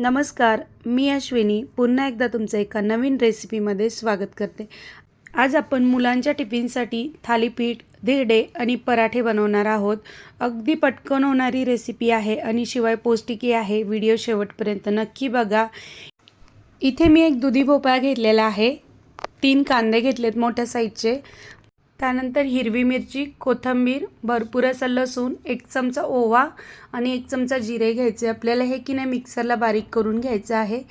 नमस्कार मी अश्विनी. पुन्हा एकदा तुमचं एका नवीन रेसिपीमध्ये स्वागत करते. आज आपण मुलांच्या टिफिनसाठी थालीपीठ धिरडे आणि पराठे बनवणार आहोत. अगदी पटकन होणारी रेसिपी आहे आणि शिवाय पौष्टिकी आहे. व्हिडिओ शेवटपर्यंत नक्की बघा. इथे मी एक दुधी भोपळा घेतलेला आहे. तीन कांदे घेतलेत मोठ्या साईजचे. त्यानंतर हिरवी मिरची कोथिंबीर भरपूर असं लसूण एक चमचा ओवा आणि एक चमचा जिरे घ्यायचे. आपल्याला हे की नाही मिक्सरला बारीक करून घ्यायचं आहे.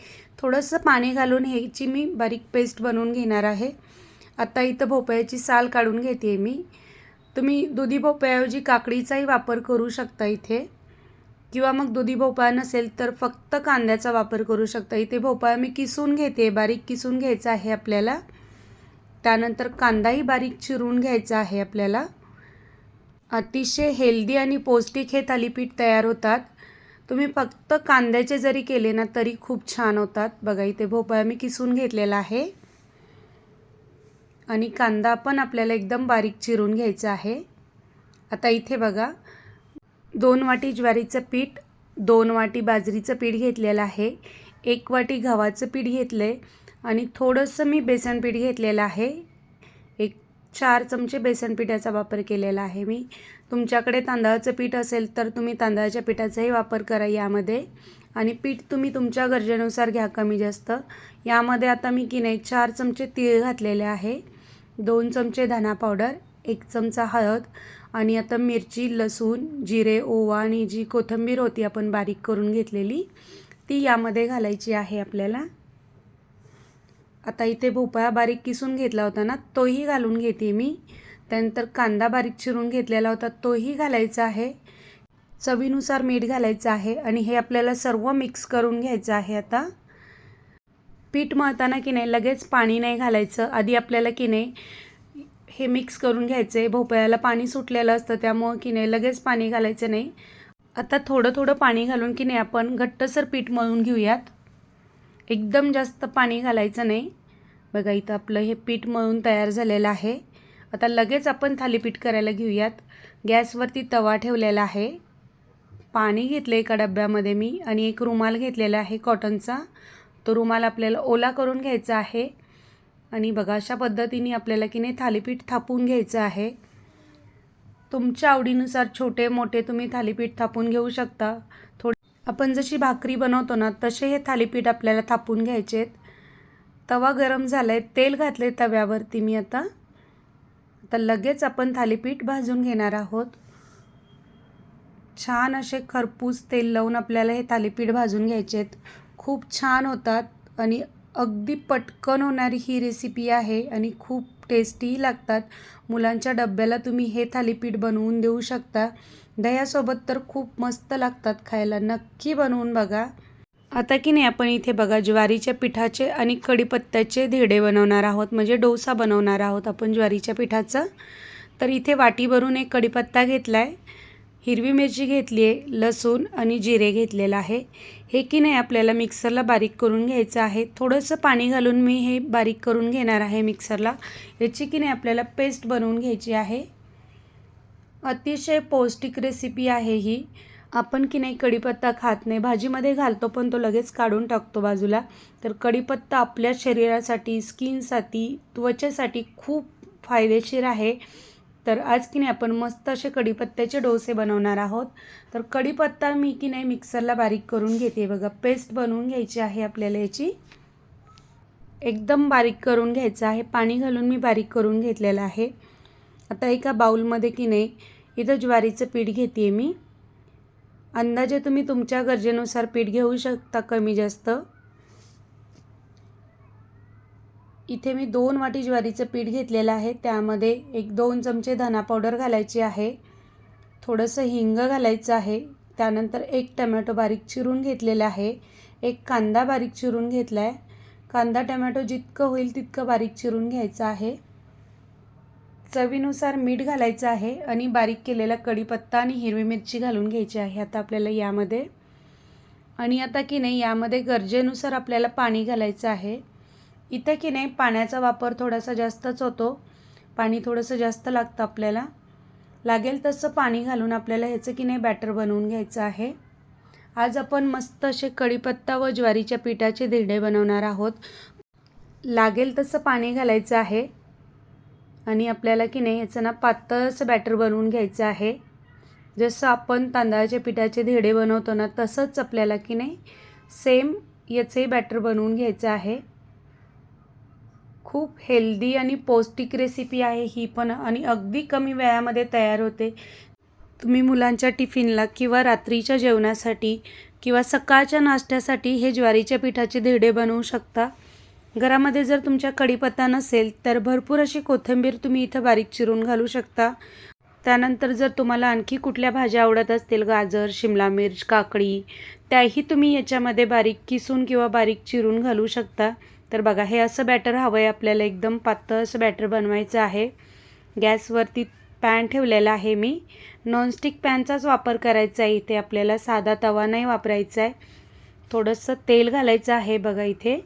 थोडंसं पाणी घालून ह्याची मी बारीक पेस्ट बनवून घेणार आहे. आता इथं भोपळ्याची साल काढून घेते मी. तुम्ही दुधी भोपळ्याऐवजी काकडीचाही वापर करू शकता इथे. किंवा मग दुधी भोपळा नसेल तर फक्त कांद्याचा वापर करू शकता. इथे भोपळा मी किसून घेते बारीक किसून घ्यायचा आहे आपल्याला. त्यानंतर कांदाही बारीक चिरून घ्यायचा आहे आपल्याला. अतिशय हेल्दी आणि पौष्टिक हे थालीपीठ तयार होतात. तुम्ही फक्त कांद्याचे जरी केले ना तरी खूप छान होतात. बघा इथे भोपळा मी किसून घेतलेला आहे. आणि कांदा पण आपल्याला एकदम बारीक चिरून घ्यायचा आहे. आता इथे बघा दोन वाटी ज्वारीचं पीठ दोन वाटी बाजरीचं पीठ घेतलेलं आहे. एक वाटी गव्हाचं पीठ घेतलं आहे आणि थोडंसं मी बेसन पीठ घेतलेलं आहे. एक चार चमचे बेसन पिठाचा वापर केलेला आहे मी. तुमच्याकडे तांदळाचं पीठ असेल तर तुम्ही तांदळाच्या पिठाचाही वापर करा यामध्ये. आणि पीठ तुम्ही तुमच्या गरजेनुसार घ्या कमी जास्त. यामध्ये आता मी की नाही चार चमचे तीळ घातलेले आहे. दोन चमचे धना पावडर एक चमचा हळद आणि आता मिरची लसूण जिरे ओवा आणि जी कोथिंबीर होती आपण बारीक करून घेतलेली ती यामध्ये घालायची आहे आपल्याला. आता इथे भोपळा बारीक किसून घेतला होता ना तोही घालून घेते मी. त्यानंतर कांदा बारीक चिरून घेतलेला होता तोही घालायचा आहे. चवीनुसार मीठ घालायचं आहे आणि हे आपल्याला सर्व मिक्स करून घ्यायचं आहे आता. पीठ मळताना की नाही लगेच पाणी नाही घालायचं. आधी आपल्याला की नाही हे मिक्स करून घ्यायचं. आहे भोपळ्याला पाणी सुटलेलं असतं त्यामुळं की नाही लगेच पाणी घालायचं नाही. आता थोडं थोडं पाणी घालून की नाही आपण घट्टसर पीठ मळून घेऊयात. एकदम जास्त पाणी घालायचं नाही. बघा इथं आपलं हे पीठ मळून तयार झालेलं आहे. आता लगेच आपण थालीपीठ करायला घेऊयात. गॅसवरती तवा ठेवलेला आहे. पाणी घेतलं एका डब्यामध्ये मी आणि एक रुमाल घेतलेला आहे कॉटनचा. तो रुमाल आपल्याला ओला करून घ्यायचा आहे. आणि बघा अशा पद्धतीने आपल्याला की नाही थालीपीठ थापून घ्यायचं आहे. तुमच्या आवडीनुसार छोटे मोठे तुम्ही थालीपीठ थापून घेऊ शकता. आपण जशी भाकरी बनवतो ना तसे हे थालीपीठ आपल्याला थापून घ्यायचे आहेत. तवा गरम झाला आहे तेल घातले तव्यावरती मी आता. आता लगेच आपण थालीपीठ भाजून घेणार आहोत. छान असे खरपूस तेल लावून आपल्याला हे थालीपीठ भाजून घ्यायचे आहेत. खूप छान होतात आणि अगदी पटकन होणारी ही रेसिपी आहे आणि खूप टेस्टीही लागतात. मुलांच्या डब्याला तुम्ही हे थालीपीठ बनवून देऊ शकता. दह्यासोबत तर खूप मस्त लागतात खायला. नक्की बनवून बघा. आता की नाही आपण इथे बघा ज्वारीच्या पिठाचे आणि कढीपत्त्याचे धिडे बनवणार आहोत. म्हणजे डोसा बनवणार आहोत आपण ज्वारीच्या पिठाचं. तर इथे वाटी भरून एक कढीपत्ता घेतला आहे हिरवी मिरची घेतली आहे लसूण आणि जिरे घेतलेलं आहे. हे की नाही आपल्याला मिक्सरला बारीक करून घ्यायचं आहे. थोडंसं पाणी घालून मी हे बारीक करून घेणार आहे मिक्सरला. याची की नाही आपल्याला पेस्ट बनवून घ्यायची आहे. अतिशय पौष्टिक रेसिपी आहे ही. आपण की नाही कढीपत्ता खात नाही. भाजीमध्ये घालतो पण तो लगेच काढून टाकतो बाजूला. तर कढीपत्ता आपल्या शरीरासाठी स्किनसाठी त्वचेसाठी खूप फायदेशीर आहे. तर आज की नाही आपण मस्त असे कढीपत्त्याचे डोसे बनवणार आहोत. तर कढीपत्ता मी की नाही मिक्सरला बारीक करून घेते. बघा पेस्ट बनवून घ्यायची आहे आपल्याला याची. एकदम बारीक करून घ्यायचं आहे. पाणी घालून मी बारीक करून घेतलेलं आहे. आता एका बाऊलमध्ये की नाही इथं ज्वारीचं पीठ घेते आहे मी. अंदाजे तुम्ही तुमच्या गरजेनुसार पीठ घेऊ शकता कमी जास्त. इथे मी दोन वाटी ज्वारीचं पीठ घेतलेलं आहे. त्यामध्ये एक दोन चमचे धना पावडर घालायची आहे. थोडंसं हिंग घालायचं आहे. त्यानंतर एक टमॅटो बारीक चिरून घेतलेला आहे. एक कांदा बारीक चिरून घेतला आहे कांदा टमॅटो जितकं होईल तितकं बारीक चिरून घ्यायचं आहे. चवीनुसार मीठ घालायचं आहे आणि बारीक केलेला कढीपत्ता आणि हिरवी मिरची घालून घ्यायची आहे. आता आपल्याला यामध्ये आणि आता की नाही यामध्ये गरजेनुसार आपल्याला पाणी घालायचं आहे. इथं की नाही पाण्याचा वापर थोडासा जास्तच होतो. पाणी थोडंसं जास्त लागतं आपल्याला. लागेल तसं पाणी घालून आपल्याला ह्याचं की नाही बॅटर बनवून घ्यायचं आहे. आज आपण मस्त असे कढीपत्ता व ज्वारीच्या पिठाचे धिरडे बनवणार आहोत. लागेल तसं पाणी घालायचं आहे. आणि आपल्याला की नाही याचं ना पातळचं बॅटर बनवून घ्यायचं आहे. जसं आपण तांदळाच्या पिठाचे धेडे बनवतो ना तसंच आपल्याला की नाही सेम याचंही बॅटर बनवून घ्यायचं आहे. खूप हेल्दी आणि पौष्टिक रेसिपी आहे ही पण आणि अगदी कमी वेळामध्ये तयार होते. तुम्ही मुलांच्या टिफिनला किंवा रात्रीच्या जेवणासाठी किंवा सकाळच्या नाश्त्यासाठी हे ज्वारीच्या पिठाचे धेडे बनवू शकता. घरामध्ये जर तुमच्या कढीपत्ता नसेल तर भरपूर अशी कोथिंबीर तुम्ही इथं बारीक चिरून घालू शकता. त्यानंतर जर तुम्हाला आणखी कुठल्या भाज्या आवडत असतील गाजर शिमला मिर्च काकडी त्याही तुम्ही याच्यामध्ये बारीक किसून किंवा बारीक चिरून घालू शकता. तर बघा हे असं बॅटर हवं आहे आपल्याला एकदम पातळ असं बॅटर बनवायचं आहे. गॅसवरती पॅन ठेवलेला आहे मी. नॉनस्टिक पॅनचाच वापर करायचा आहे इथे आपल्याला साधा तवा नाही वापरायचा आहे. थोडंसं तेल घालायचं आहे बघा इथे.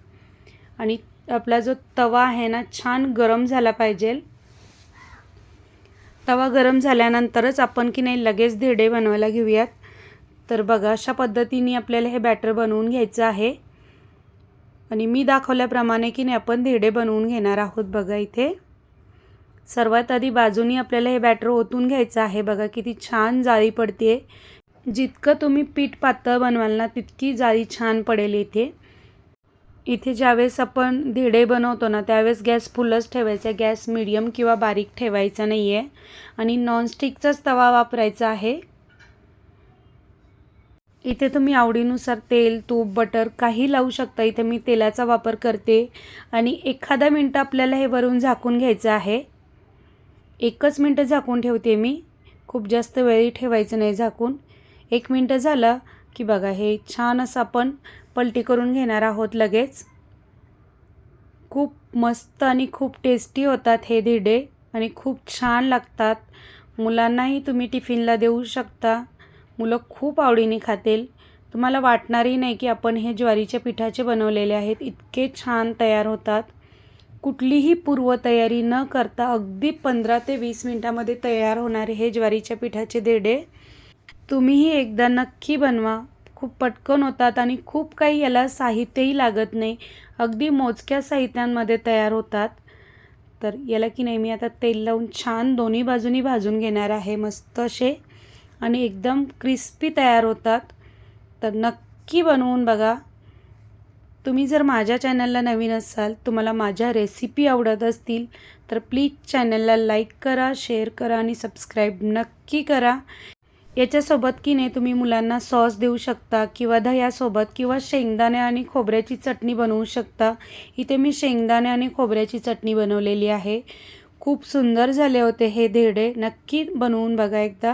आणि आपला जो तवा आहे ना छान गरम झाला पाहिजे. तवा गरम झाल्यानंतरच आपण की नाही लगेच धिरडे बनवायला घेऊयात. तर बघा अशा पद्धतीने आपल्याला हे बॅटर बनवून घ्यायचं आहे. आणि मी दाखवल्याप्रमाणे की नाही आपण धिरडे बनवून घेणार आहोत बघा इथे. सर्वात आधी बाजूनी आपल्याला हे बॅटर ओतून घ्यायचं आहे. बघा किती छान जाळी पडते जितकं तुम्ही पीठ पातळ बनवाल ना तितकी जाळी छान पडेल इथे. इथे ज्यावेळेस आपण धिरडे बनवतो ना त्यावेळेस गॅस फुलच ठेवायचा गॅस मिडियम किंवा बारीक ठेवायचा नाही आहे आणि नॉनस्टिकचाच तवा वापरायचा आहे. इथे तुम्ही आवडीनुसार तेल तूप बटर काही लावू शकता. इथे मी तेलाचा वापर करते. आणि एखादा मिनटं आपल्याला हे वरून झाकून घ्यायचं आहे. एकच मिनटं झाकून ठेवते मी. खूप जास्त वेळी ठेवायचं नाही झाकून. एक मिनटं झालं की बघा हे छान असं आपण पलटी करून घेणार आहोत लगेच. खूप मस्त आणि खूप टेस्टी होतात हे धिरडे आणि खूप छान लागतात. मुलांनाही तुम्ही टिफिनला देऊ शकता. मुलं खूप आवडीने खातील. तुम्हाला वाटणारही नाही की आपण हे ज्वारीच्या पिठाचे बनवलेले आहेत इतके छान तयार होतात. कुठलीही पूर्वतयारी न करता अगदी पंधरा ते वीस मिनटामध्ये तयार होणारे हे ज्वारीच्या पिठाचे देडे तुम्हीही एकदा नक्की बनवा. खूप पटकन होतात आणि खूप काही याला साहित्यही लागत नाही. अगदी मोजक्या साहित्यांमध्ये तयार होतात. तर याला की नाही मी आता तेल लावून छान दोन्ही बाजूनी भाजून घेणार आहे मस्त असे. आणि एकदम क्रिस्पी तयार होतात. तर नक्की बनवून बघा. तुम्ही जर माझ्या चॅनलला नवीन असाल तुम्हाला माझ्या रेसिपी आवडत असतील तर प्लीज चॅनलला लाईक करा शेअर करा आणि सबस्क्राईब नक्की करा. याच्यासोबत की नाही तुम्ही मुलांना सॉस देऊ शकता किंवा दह्यासोबत किंवा शेंगदाणे आणि खोबऱ्याची चटणी बनवू शकता. इथे मी शेंगदाणे आणि खोबऱ्याची चटणी बनवलेली आहे. खूप सुंदर झाले होते हे धिरडे. नक्की बनवून बघा एकदा.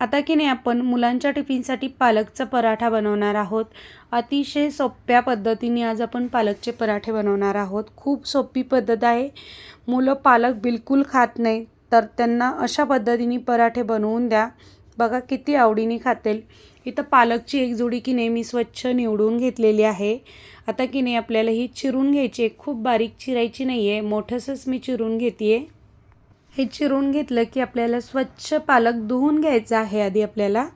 आता की नाही आपण मुलांच्या टिफिनसाठी पालकचा पराठा बनवणार आहोत. अतिशय सोप्या पद्धतीने आज आपण पालकचे पराठे बनवणार आहोत. खूप सोपी पद्धत आहे. मुलं पालक बिलकुल खात नाही तर त्यांना अशा पद्धतीने पराठे बनवून द्या. बघा किती आवडीने खातील. इथं पालकची एक जोडी की नाही मी स्वच्छ निवडून घेतलेली आहे. आता की नाही आपल्याला ही चिरून घ्यायची आहे. खूप बारीक चिरायची नाही आहे मोठंसंच मी चिरून घेते आहे हे चिरून घेतलं की आपल्याला स्वच्छ पालक धुवून घ्यायचा आहे आधी आपल्याला.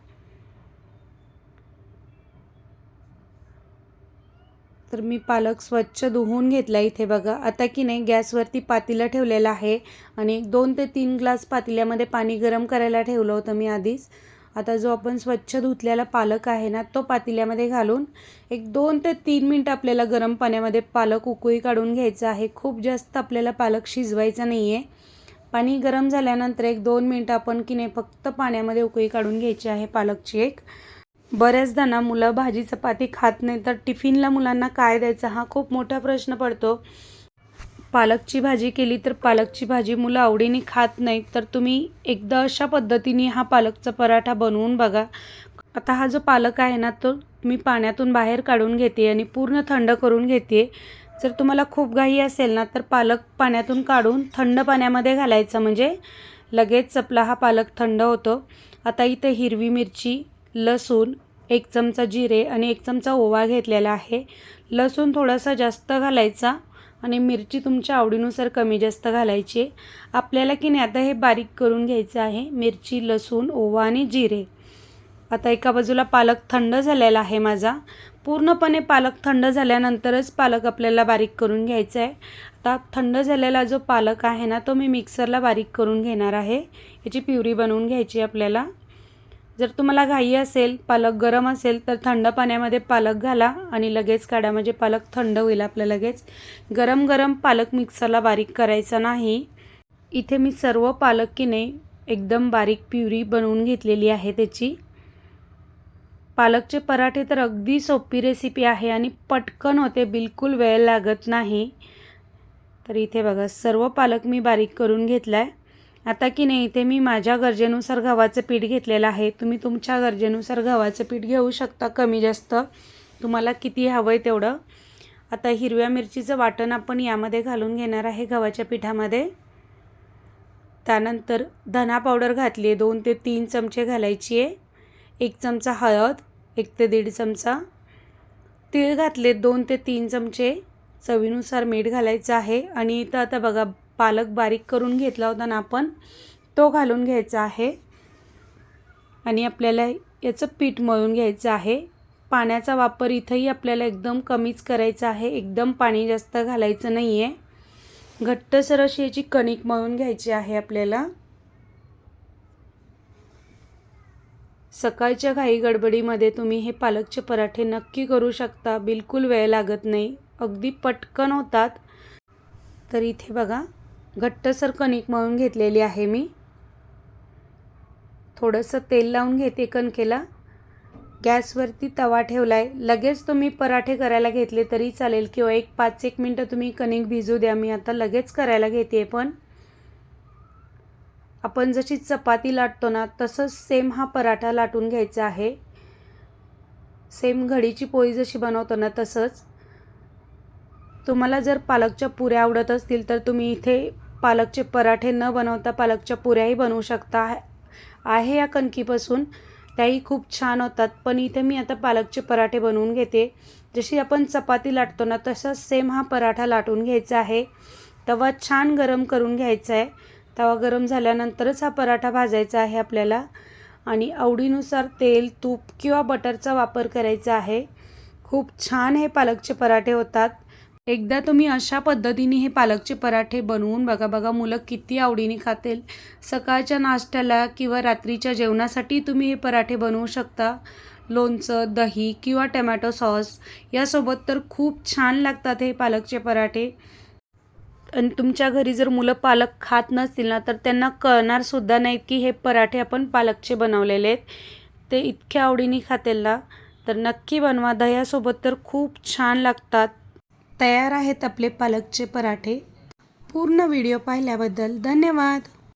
तर मी पालक स्वच्छ धुवून घेतला इथे बघा. आता की नाही गॅसवरती पातीला ठेवलेला आहे आणि दोन ते तीन ग्लास पातेल्यामध्ये पाणी गरम करायला ठेवलं होतं मी आधीच. आता जो आपण स्वच्छ धुतलेला पालक आहे ना तो पातेल्यामध्ये घालून एक दोन ते तीन मिनटं आपल्याला गरम पाण्यामध्ये पालक उकळी काढून घ्यायचा आहे. खूप जास्त आपल्याला पालक शिजवायचा नाही आहे पाणी गरम झाल्यानंतर एक दोन मिनटं आपण की नाही फक्त पाण्यामध्ये उकळी काढून घ्यायची आहे पालकची एक. बऱ्याचदा ना मुलं भाजी चपाती खात नाही तर टिफिनला मुलांना काय द्यायचं हा खूप मोठा प्रश्न पडतो. पालकची भाजी केली तर पालकची भाजी मुलं आवडीने खात नाहीत तर तुम्ही एकदा अशा पद्धतीने हा पालकचा पराठा बनवून बघा. आता हा जो पालक आहे ना तो मी पाण्यातून बाहेर काढून घेते आणि पूर्ण थंड करून घेते. जर तुम्हाला खूप घाई असेल ना तर पालक पाण्यातून काढून थंड पाण्यामध्ये घालायचा म्हणजे लगेच चपला हा पालक थंड होतो. आता इथे हिरवी मिरची लसूण एक चमचा जिरे आणि एक चमचा ओवा घेतलेला आहे. लसूण थोडासा जास्त घालायचा आणि मिरची तुमच्या आवडीनुसार कमी जास्त घालायची. आपल्याला की नाही आता हे बारीक करून घ्यायचं आहे. मिरची लसूण ओवा आणि जिरे. आता एका बाजूला पालक थंड झालेला आहे माझा. पूर्णपणे पालक थंड झाल्यानंतरच पालक आपल्याला बारीक करून घ्यायचा आहे. आता थंड झालेला जो पालक आहे ना तो मी मिक्सरला बारीक करून घेणार आहे. याची प्युरी बनवून घ्यायची आपल्याला. जर तुम्हाला घाई असेल पालक गरम असेल तर थंड पाण्यामध्ये पालक घाला आणि लगेच काढा. म्हणजे पालक थंड होईल आपलं लगेच. गरम गरम पालक मिक्सरला बारीक करायचा नाही. इथे मी सर्व पालक की नाही एकदम बारीक प्युरी बनवून घेतलेली आहे त्याची. पालकचे पराठे तर अगदी सोपी रेसिपी आहे आणि पटकन होते बिलकुल वेळ लागत नाही. तर इथे बघा सर्व पालक मी बारीक करून घेतला आहे आता की नाही इथे मी माझ्या गरजेनुसार गव्हाचं पीठ घेतलेलं आहे. तुम्ही तुमच्या गरजेनुसार गव्हाचं पीठ घेऊ शकता कमी जास्त. तुम्हाला किती हवं आहे तेवढं. आता हिरव्या मिरचीचं वाटण आपण यामध्ये घालून घेणार आहे गव्हाच्या पिठामध्ये. त्यानंतर धना पावडर घातली आहे दोन ते तीन चमचे घालायची आहे. एक चमचा हळद एक ते दीड चमचा. तीळ घातले दोन ते तीन चमचे. चवीनुसार मीठ घालायचं आहे. आणि इथं आता बघा पालक बारीक करून घेतला होता ना आपण तो घालून घ्यायचा आहे. आणि आपल्याला याचं पीठ मळून घ्यायचं आहे. पाण्याचा वापर इथंही आपल्याला एकदम कमीच करायचा आहे. एकदम पाणी जास्त घालायचं नाही आहे घट्टसर अशी याची कणिक मळून घ्यायची आहे आपल्याला. सकाळच्या घाई गडबडीमध्ये तुम्ही हे पालकचे पराठे नक्की करू शकता. बिलकुल वेळ लागत नाही. अगदी पटकन होतात. तर इथे बघा. घट्टसर कणिक मळून घेतलेली आहे मी. थोडंसं तेल लावून घेते कणकेला. गॅसवरती तवा ठेवला आहे लगेच तुम्ही पराठे करायला घेतले तरी चालेल किंवा एक पाच एक मिनटं तुम्ही कणिक भिजू द्या. मी आता लगेच करायला घेते पण. आपण जशी चपाती लाटतो ना तसंच सेम हा पराठा लाटून घ्यायचा आहे. सेम घडीची पोळी जशी बनवतो ना तसंच. तुम्हाला जर पालकच्या पुऱ्या आवडत असतील तर तुम्ही इथे पालकचे पराठे न बनवता पालकच्या पुऱ्याही बनवू शकता आहे या कणकीपासून. त्याही खूप छान होतात. पण इथे मी आता पालकचे पराठे बनवून घेते. जशी आपण चपाती लाटतो ना तसा सेम हा पराठा लाटून घ्यायचा आहे. तवा छान गरम करून घ्यायचा आहे. तवा गरम झाल्यानंतरच हा पराठा भाजायचा आहे आपल्याला. आणि आवडीनुसार तेल तूप किंवा बटरचा वापर करायचा आहे. खूप छान हे पालकचे पराठे होतात. एकदा तुम्ही अशा पद्धतीने हे पालकचे पराठे बनवून बघा बघा मुलं किती आवडीने खातील. सकाळच्या नाश्त्याला किंवा रात्रीच्या जेवणासाठी तुम्ही हे पराठे बनवू शकता. लोणचं दही किंवा टमॅटो सॉस यासोबत तर खूप छान लागतात हे पालकचे पराठे. आणि तुमच्या घरी जर मुलं पालक खात नसतील ना तर त्यांना कळणारसुद्धा नाही की हे पराठे आपण पालकचे बनवलेले आहेत. ते इतक्या आवडीने खातील ना. तर नक्की बनवा. दह्यासोबत तर खूप छान लागतात. तयार आहेत आपले पालकचे पराठे. पूर्ण व्हिडिओ पाहिल्याबद्दल धन्यवाद.